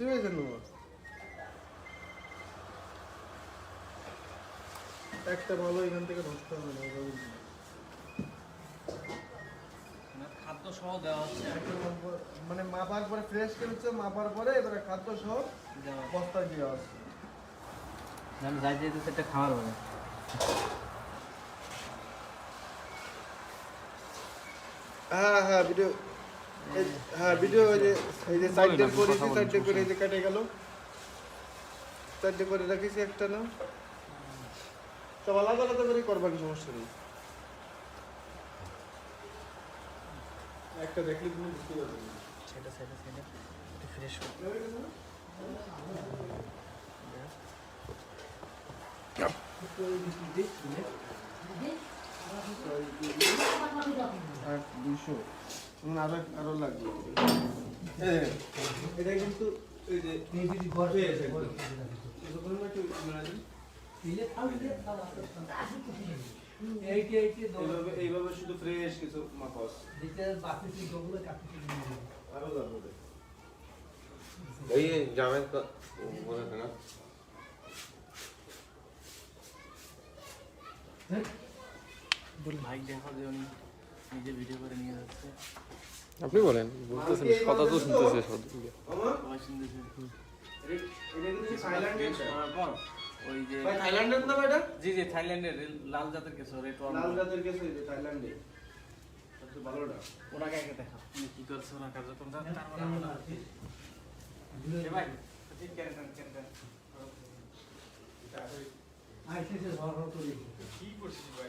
বুঝতে পেরেছেন মামা একটা ভালো এখান থেকে নষ্ট হবে না খাদ্য সহ দেওয়া হচ্ছে। মানে মাপার পরে ফ্রেশ কিনছে মাপার পরে এবারে খাদ্য সহ বস্তা দিয়ে আসছে আমি যাই যেতে সেটা খাওয়ার হবে হ্যাঁ হ্যাঁ ভিডিও হ্যাঁ ভিডিও ওই যে এই যে সাইডে করেছি সাইডে করে এই যে কেটে গেল। সাইডে করে রাখিছি একটা না? সব আলাদা আলাদা করে করবা কি সমস্যা নেই। একটা দেখলে তুমি বুঝতে পারবে। সেটা সেটা সেটা একটু ফ্রেশ আট দুশো আরও আরও লাগবে। এটা কিন্তু এই যে হয়ে আছে একদম। যখন একটু মানে এইভাবে এইভাবে শুধু ফ্রেশ কিছু মাপাস আরও লাগবে। এই জামের বলে না ভাই দেখো যে উনি নিজে ভিডিও করে নিয়ে যাচ্ছে। আপনি বলেন বলতেছেন কথা তো শুনতেছে সব শুনতেছে। এটা ওই যে ভাই থাইল্যান্ডের না এটা জি জি থাইল্যান্ডের লাল জাতের লাল জাতের এই যে থাইল্যান্ডে। সবচেয়ে ভালোটা। দেখা। উনি কি করছে? তারপরে আমরা ভাই ঠিক কি করছিস ভাই?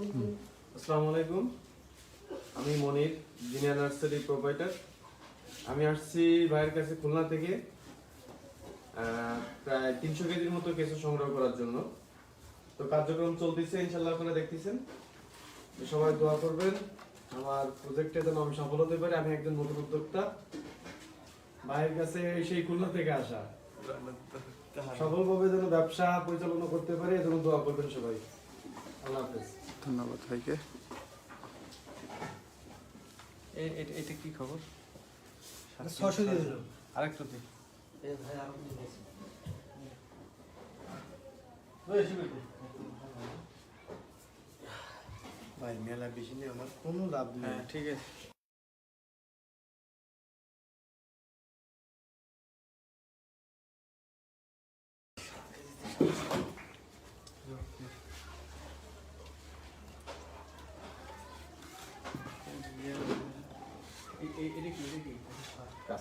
আসসালামু আলাইকুম। আমি মনির জিনিয়া নার্সারি প্রোভাইডার আমি আসছি ভাইয়ের কাছে খুলনা থেকে প্রায় তিনশো কেজির মতো কেঁচো সংগ্রহ করার জন্য। তো কার্যক্রম চলতেছে ইনশাল্লাহ আপনারা দেখতেছেন। সবাই দোয়া করবেন, আমার প্রজেক্টে যেন আমি সফল হতে পারি, আমি একজন নতুন উদ্যোক্তা। ভাইয়ের কাছে সেই খুলনা থেকে আসা। সফলভাবে যেন ব্যবসা পরিচালনা করতে পারি এজন্য দোয়া করবেন সবাই। ধন্যবাদ ভাইকে। এ- এটা এটা কি খবর? ছশো দিয়ে দিলাম। আরেকটু দিই ভাই মেলা বেশি নিয়ে আমার কোনো লাভ নেই। হ্যাঁ ঠিক আছে এই- এই- এটা কি? এটা কি? কাছে শাক, এটা শা- শাকসবজি, ওগুলো ছাড়া যদি ওগুলো কিছু দিই। আর দিয়ে তো কিছু দিই। আর দিয়ে তো দিলে না স্যার, সব। না, ওইগুলো আমি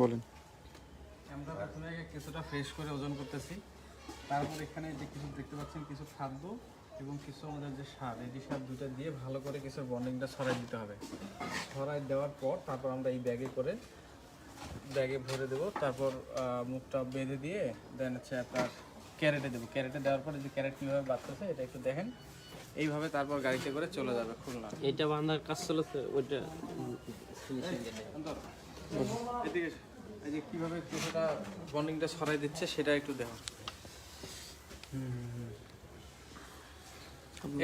বলেন আমরা প্রথমে কিছুটা ফ্রেশ করে ওজন করতেছি তারপর এখানে যে কিছু দেখতে পাচ্ছেন কিছু খাদ্য এবং কিছু আমাদের যে সার এই সার দুটো দিয়ে ভালো করে কিছু বন্ডিংটা ছড়াই দিতে হবে ছড়াই দেওয়ার পর তারপর আমরা এই ব্যাগে করে ব্যাগে ভরে দেবো তারপর মুখটা বেঁধে দিয়ে দেন হচ্ছে আপনার ক্যারেটে দেবো ক্যারেটে দেওয়ার পরে যে ক্যারেট কীভাবে বাঁচতেছে এটা একটু দেখেন এইভাবে তারপর গাড়িতে করে চলে যাবে খুলনা এটা বান্ধার কাজ চলেছে ওইটা এদিকে এই যে কীভাবে কিছুটা বন্ডিংটা ছড়াই দিচ্ছে সেটা একটু দেখো।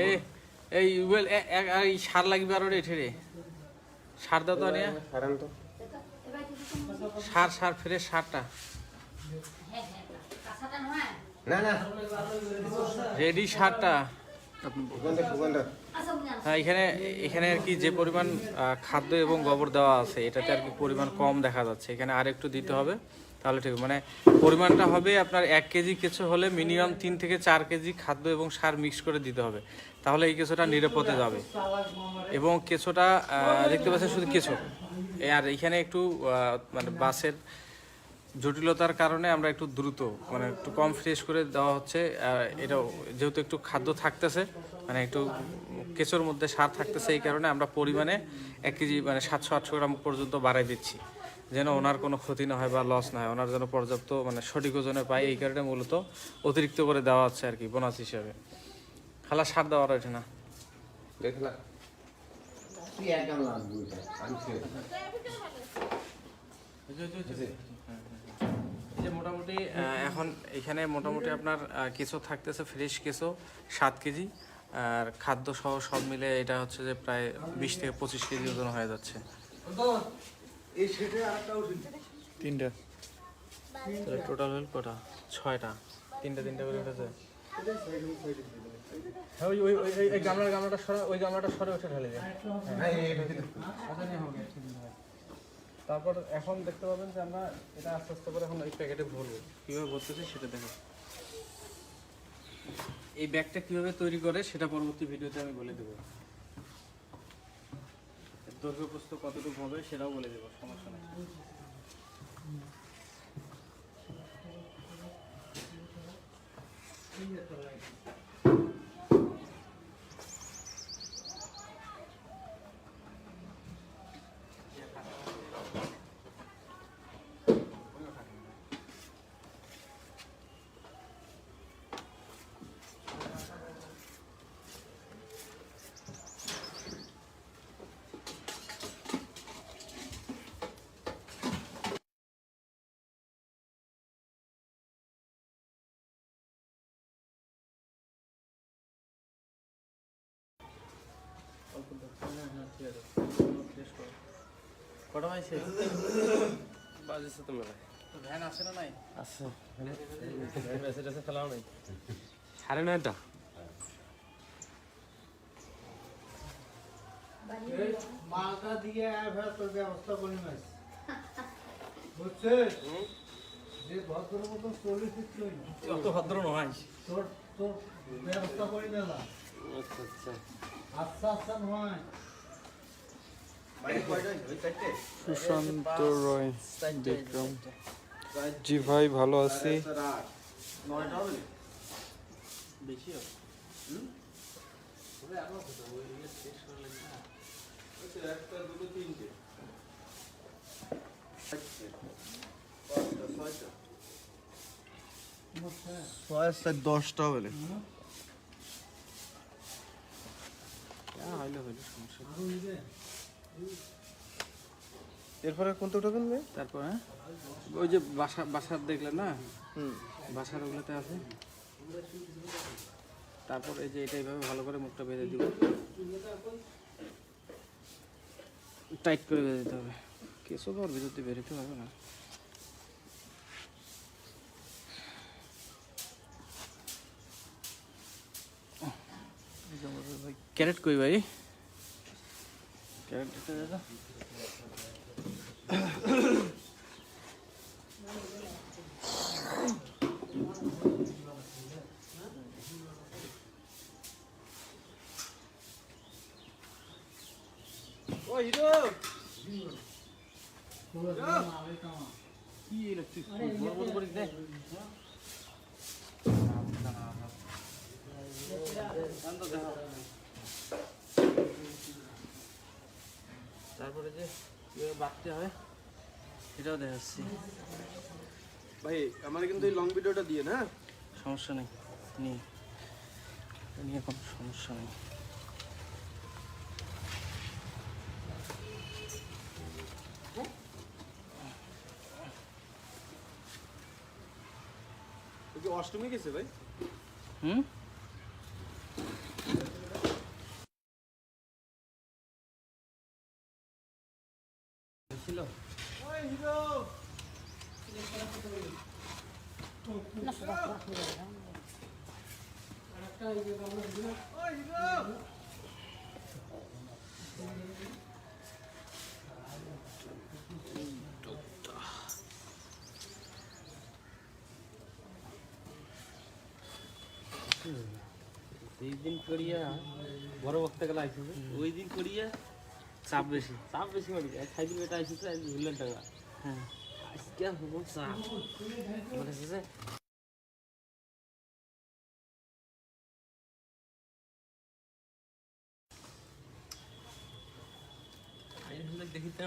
এই এই ওয়েল এই সার লাগবে আর এঠে রে। সার দাও তো আনিয়া। সার সার ফ্রেশ সারটা। না না। রেডি সারটা। হ্যাঁ এখানে এখানে আর কি যে পরিমাণ খাদ্য এবং গোবর দেওয়া আছে, এটাতে আর কি পরিমাণ কম দেখা যাচ্ছে। এখানে আর একটু দিতে হবে, তাহলে ঠিক মানে পরিমাণটা হবে আপনার এক কেজি কিছু হলে মিনিমাম তিন থেকে চার কেজি খাদ্য এবং সার মিক্স করে দিতে হবে। তাহলে এই কিছুটা নিরাপদে যাবে। এবং কিছুটা দেখতে পাচ্ছেন শুধু কিছু। আর এখানে একটু মানে বাসের জটিলতার কারণে আমরা একটু দ্রুত মানে একটু কম ফ্রেশ করে দেওয়া হচ্ছে আর এটা যেহেতু একটু খাদ্য থাকতেছে মানে একটু কেঁচোর মধ্যে সার থাকতেছে এই কারণে আমরা পরিমাণে এক কেজি মানে সাতশো আটশো গ্রাম পর্যন্ত বাড়াই দিচ্ছি যেন ওনার কোনো ক্ষতি না হয় বা লস না হয় ওনার যেন পর্যাপ্ত মানে সঠিক ওজনে পায় এই কারণে মূলত অতিরিক্ত করে দেওয়া হচ্ছে আর কি বোনাস হিসাবে। খালা সার দেওয়া রয়েছে না? দেখলা যে মোটামুটি এখন এখানে মোটামুটি আপনার কেঁচো থাকতেছে ফ্রেশ কেঁচো সাত কেজি। আর খাদ্য সহ সব মিলে এটা হচ্ছে যে প্রায় বিশ থেকে পঁচিশ কেজি ওজন হয়ে যাচ্ছে। তিনটা। টোটাল হল কটা? ছয়টা। তিনটা তিনটা করে উঠেছে হ্যাঁ ওই ওই ওই ওই গামলার গামলাটা সরা ওই গামলাটা সরে ওঠে ঢালে যায় আচ্ছা, নিয়ে হবে, ঠিক আছে। তারপর এখন দেখতে পাবেন যে আমরা এটা আস্তে আস্তে করে এখন এই প্যাকেটে ভরবো। কীভাবে ভরতেছি সেটা দেখো। এই ব্যাগটা কীভাবে তৈরি করে সেটা পরবর্তী ভিডিওতে আমি বলে দেবো। দৈর্ঘ্য প্রস্থ কতটুকু হবে সেটাও বলে দেবো, সমস্যা নেই দাও। হ্যাঁ, হ্যাঁ, ঠিক আছে। শেষ করো। কটা হয়েছে বাজেছে তো মেলায়। ভ্যান আছে না নাই? আছে। মেসেজ আছে ফেলাও নাই? সাড়ে নয়টা? মালটা দিয়ে এবার ব্যবস্থা করি মাস বুঝছিস? যে ভদ্র মতন চল্লিশ অত ভদ্র নয়। তোর তোর ব্যবস্থা করি না না আচ্ছা আচ্ছা। আচ্ছা আচ্ছা নয়। সুশান্ত রয় বিক্রম। জি ভাই ভালো আছি। দশটা বলে হইলে হইলে সমস্যা এরপরে কোনটা উঠাবেন ভাই? তারপর হ্যাঁ? ওই যে বাসা বাসার দেখলেন না? হুম। বাসার ওগুলোতে আছে। তারপর এই যে এটা এইভাবে ভালো করে মুখটা বেঁধে দিব। টাইট করে বেঁধে দিতে হবে। কেসো তো ওর ভিতর দিয়ে বেরোতে পারবে না। ক্যারেট কই ভাই? ক্যারেট দিতে দাদা ও হিরো তোর মালে কামা কি ইলেকট্রিক বড় বড় করে দে তো দেখো তারপরে যে কীভাবে বাঁধতে হয় এটাও দেখাচ্ছি। ভাই আমার কিন্তু এই লং ভিডিওটা দিয়ে না? সমস্যা নেই নিয়ে। নিয়ে কোনো সমস্যা নেই। অষ্টমী গেছে ভাই? হুম ছিল এই দিন করিয়া বড় বক্তা গেলে আইসি ওই দিন করিয়া চাপ বেশি। চাপ বেশি মারি খাই দিন এটা আইসি আজ হুলেন টাকা। হ্যাঁ। আজকে হব চাপ। মানে শেষে দেখিতে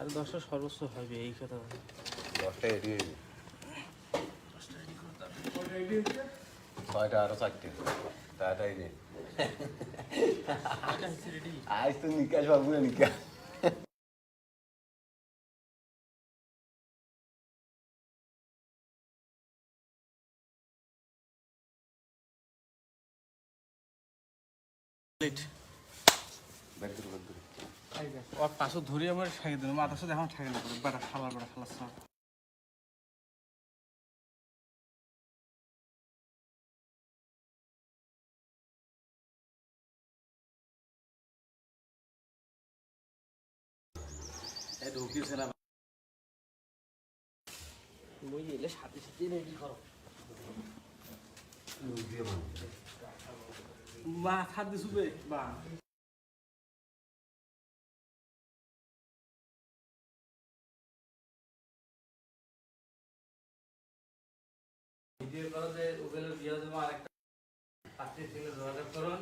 আর দশটা সর্বোচ্চ হবে এই কথা দশটা রেডি হয়ে ছয়টা আরও চারটে। তাড়াতাড়ি রে আজ তো নিকাশ না নিকাশ। ব্যাগ ধরো ওর পাশে ধরে আমার ঠেকে দিল মাথার সাথে এখন ঠেকে না বেটা খালা বেটা খালা সব। ঢুকিয়েছে না। মই এলে সাথে সাথে রেডি করো। মা খাদ্য শুবে বা। ভিডিও ওগুলো দিয়ে দেবো আরেকটা আত্মীয় ছিল যোগাযোগ করুন।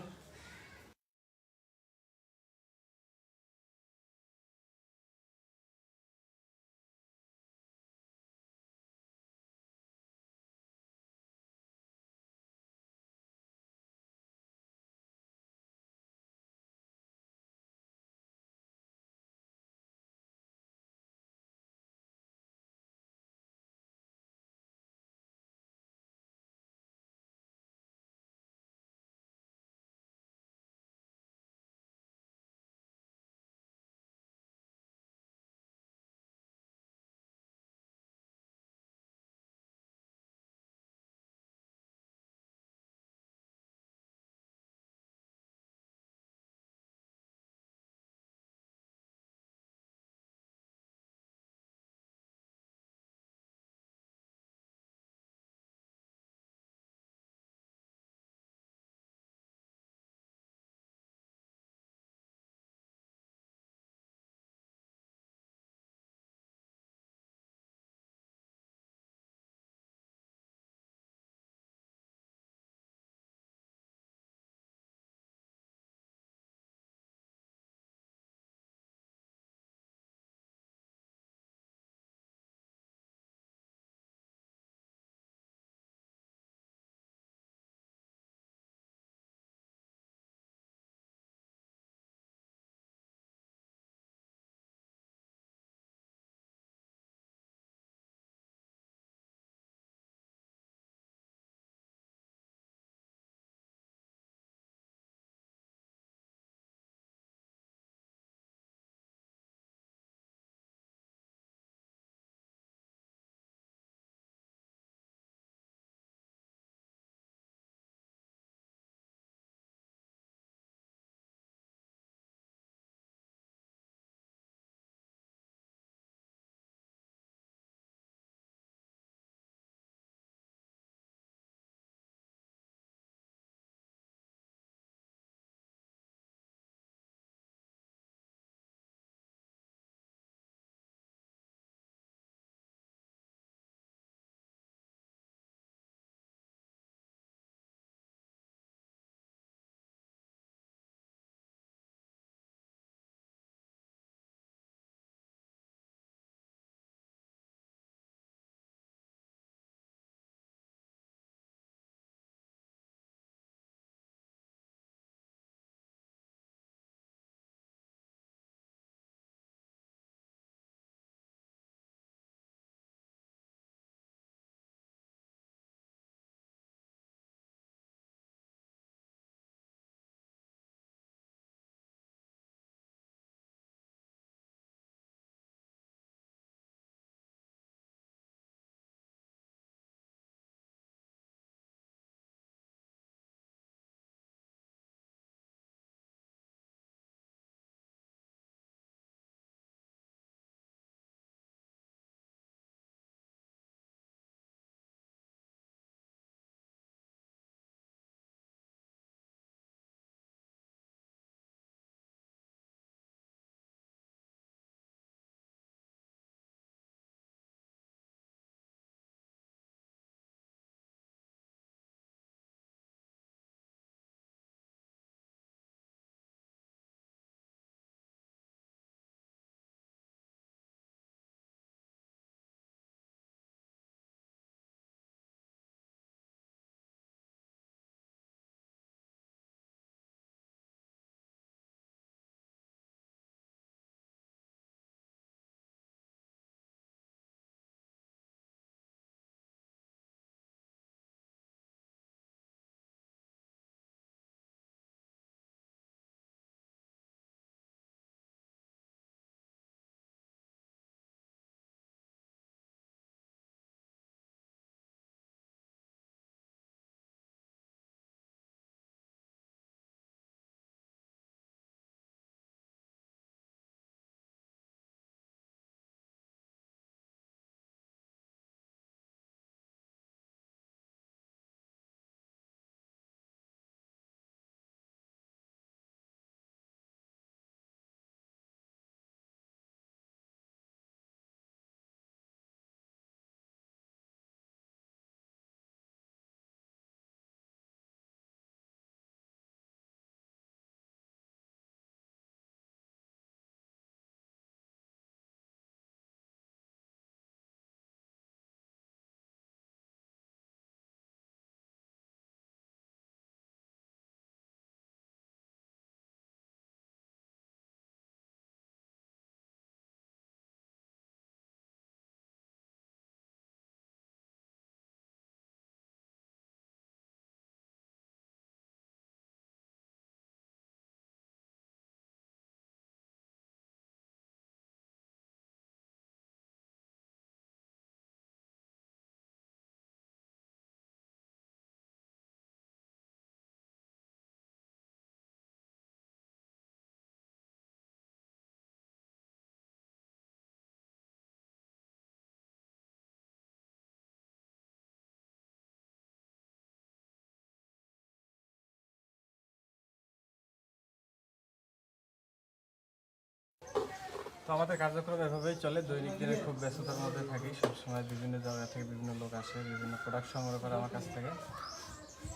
তো আমাদের কার্যক্রম এভাবেই চলে। দৈনিক দিনে খুব ব্যস্ততার মধ্যে থাকি। সবসময় বিভিন্ন জায়গা থেকে বিভিন্ন লোক আসে, বিভিন্ন প্রোডাক্ট সংগ্রহ করে আমার কাছ থেকে।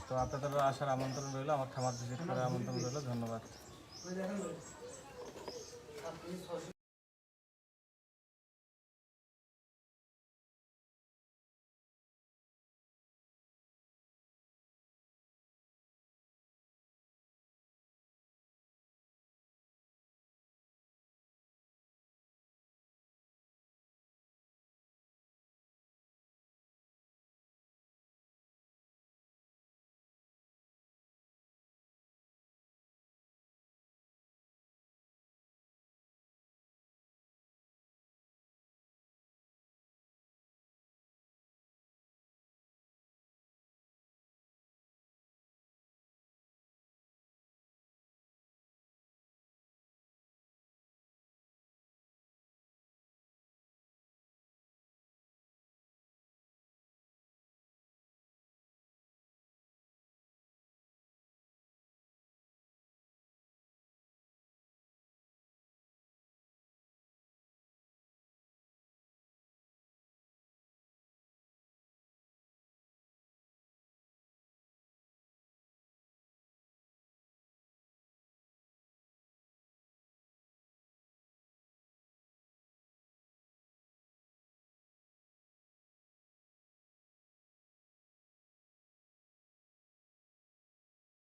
তো আপনাদেরও আসার আমন্ত্রণ রইল, আমার খামার ভিজিট করার আমন্ত্রণ রইল। ধন্যবাদ।